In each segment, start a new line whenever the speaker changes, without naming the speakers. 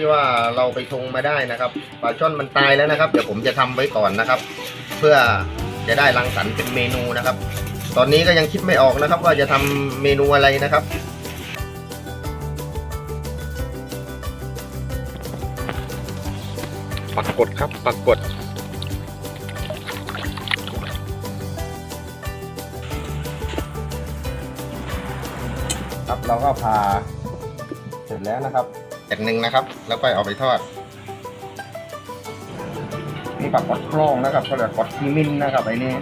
ที่ว่าเราไปชงมาได้นะครับปลาช่อนมันตายแล้วนะครับ เดี๋ยวผมจะทำไว้ก่อนนะครับ เพื่อจะได้รังสรรค์เป็นเมนูนะครับ ตอนนี้ก็ยังคิดไม่ออกนะครับ ว่าจะทำเมนูอะไรนะครับ
ปักกดครับปักกด
ครับเราก็พาเสร็จแล้วนะครับ จากหนึ่งนะครับ แล้วก็เอาไปทอด นี่ปลากดโครงนะครับก็เรียกกดมิมินนะครับไอ้นี่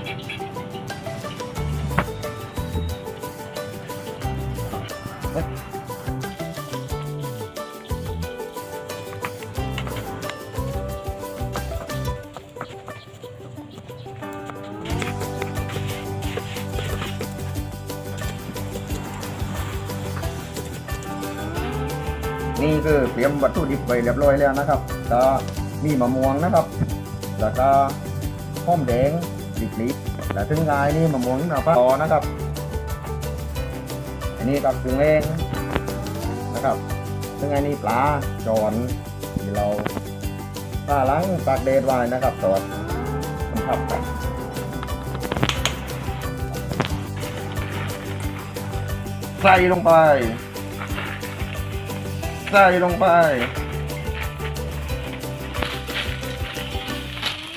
นี่คือเตรียมวัตถุดิบไว้เรียบร้อยแล้วนะครับก็มีมะม่วงนะครับ แล้วก็หอมแดงดิบลิบแล้วถึงงายนี่มะม่วงนี่มาต่อนะครับ อันนี้กับถึงเองนะครับถึงอันนี้ปลาจอนที่เราปลาล้างตากแดดไว้นะครับตอดมันทับใส่ลงไป ใส่ลงไป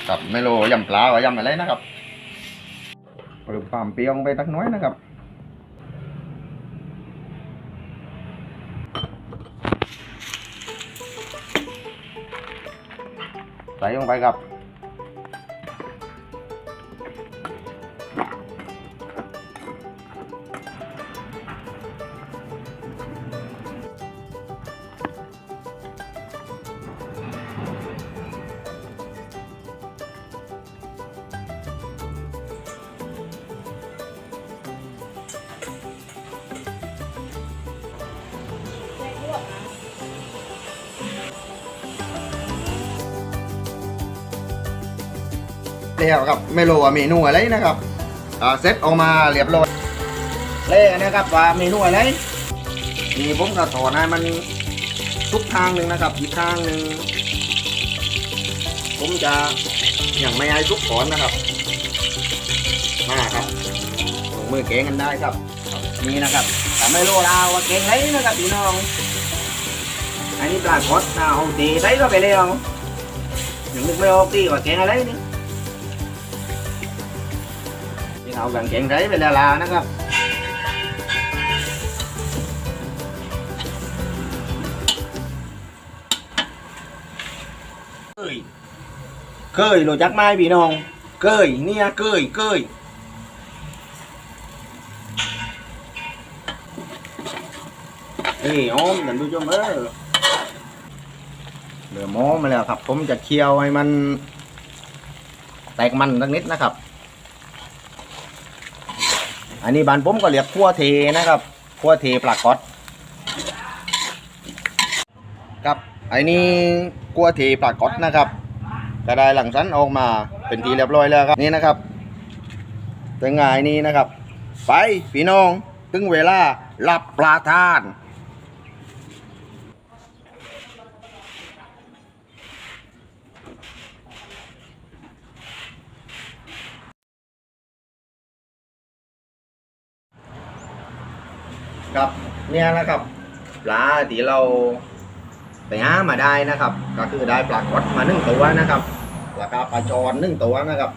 กับไม่โลยำปลาหรือยำอะไรนะครับเปิดความเปรี้ยวลงไปสักน้อยนะครับใส่ลงไปครับ แล้วครับไม่รู้ว่าเมนูอะไรนะครับเซตออกมาเรียบร้อยเล่นะครับว่าเมนูอะไรมีผมกระถอนให้มันทุกทางหนึ่งนะครับอีกทางหนึ่งผมจะอย่างไม่ให้ทุกถอนนะครับ มาครับมือเก่งกันได้ครับนี่นะครับแต่ไม่รู้เราว่าเก่งไรนะครับพี่น้อง อันนี้ปลากดนะเอาตีใส่ก็ไปเลยเอายังนึกไม่ออกตีว่าเก่งอะไรนี่ ที่เอากางเกงไรไปล้วลานะครับเคยเคยรู้จักไหมพี่น้องเคยเนี่ยเคยเคยเฮ้ยอ้อมท่านผู้ชมเออเหลือหม้อมาแล้วครับ ผมจะเคี่ยวให้มัน แตกมันสักนิดนะครับ อันนี้บานผมก็เรียกขั้วเทนะครับขั้วเทปลากอดครับอันนี้ขั้วเทปลากอดนะครับกระได้หลังสันออกมาเป็นทีเรียบร้อยแล้วครับนี่นะครับแต่ง่ายนี้นะครับ ไปพี่น้อง ถึงเวลารับปลาทาน ครับเนี่ยนะครับปลาที่เราไปหามาได้นะครับ ก็คือได้ปลากดมาหนึ่งตัวนะครับแล้วก็ปลาจอนหนึ่งตัวนะครับ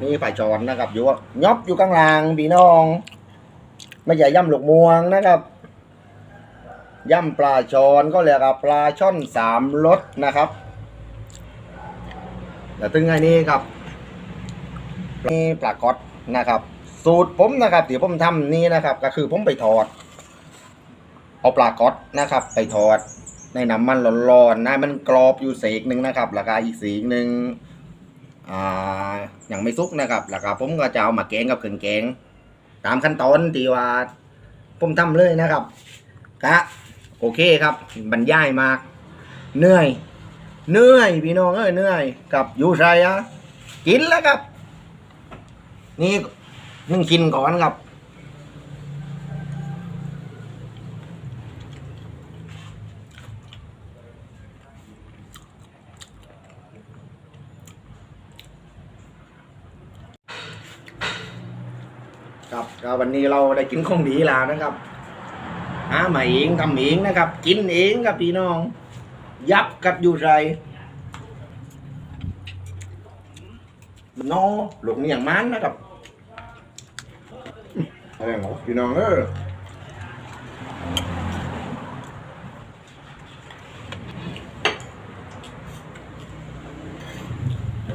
นี่ปลาจอนนะครับ อยู่ว่ายอบอยู่กลางล่างพี่น้อง ไม่ใช่ย่ำหลกม่วงนะครับย่ำปลาจอนก็เรียกว่าปลาช่อนสามรสนะครับแล้วถึงไงนี้ครับนี่ปลากดนะครับ สูตรผมนะครับที่ผมทำนี่นะครับ ก็คือผมไปทอด เอาปลากอดนะครับ ไปทอด ในน้ำมันร้อนๆนะมันกรอบอยู่เสกหนึ่งนะครับแล้วก็อีกสีกหนึ่งอ่ายังไม่สุกนะครับแล้วก็ผมก็จะเอามาแกงกับเครื่องแกง ตามขั้นตอนที่ว่าผมทำเลยนะครับก็โอเคครับบรรยายมากเหนื่อยเหนื่อยพี่น้องเอ้ยเหนื่อยกับยูไรอะกินแล้วครับ นี่ นึ่งกินก่อนครับครับก็วันนี้เราได้กินของดีแล้วนะครับหามาเองทำเองนะครับ กินเองครับพี่น้อง ยับกับอยู่ไรน้อหลงเอย่างมันนะครับ อะไรหรอพี่น้องเออ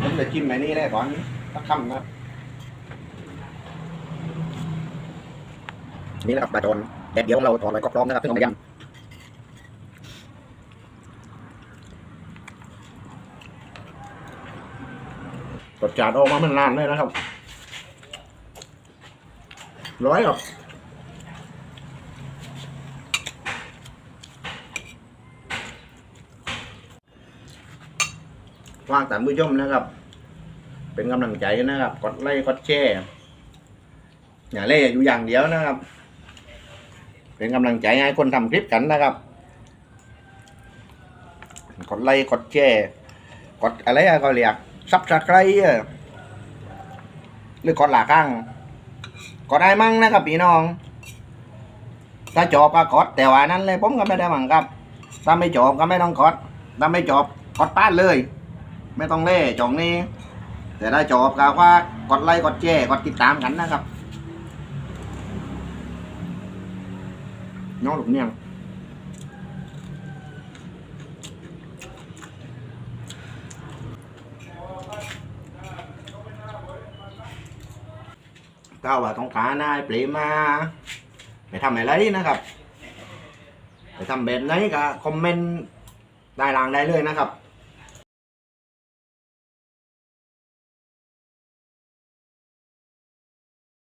ผมจะจิ้มไอ้นี่ได้ก่อนสักคำนะครับนี่นะครับปลาโจนแดดเดียวของเราถอดไว้ก็พร้อมนะครับซึ่งเอามายำรสชาติออกมาเหมันนานเลยนะครับ ร้อยครับฝากท่านผู้ชมนะครับ เป็นกำลังใจนะครับ กดไลค์กดแชร์อย่าเล่อยู่อย่างเดียวนะครับ เป็นกำลังใจให้คนทำคลิปกันนะครับ กดไลค์กดแชร์กดอะไรอะเขาเรียกซับสไครต์หรือกดหลาข้าง ก็ได้มั่งนะครับพี่น้อง ถ้าจบก็กดแต่ว่านั้นเลยผมก็ไม่ได้มั่งครับ ถ้าไม่จบก็ไม่ต้องกดถ้าไม่จบกดป้านเลย ไม่ต้องเล่จองนี้ แต่ถ้าจบก็ว่ากดไลค์กดแชร์กดติดตามกันนะครับ น้องหลุมเนี่ย ก็ว่าต้องการนายเปรมมา ไปทำอะไรนะครับ ไปทำแบบไหนก็คอมเมนต์ได้ลางได้เลยนะครับ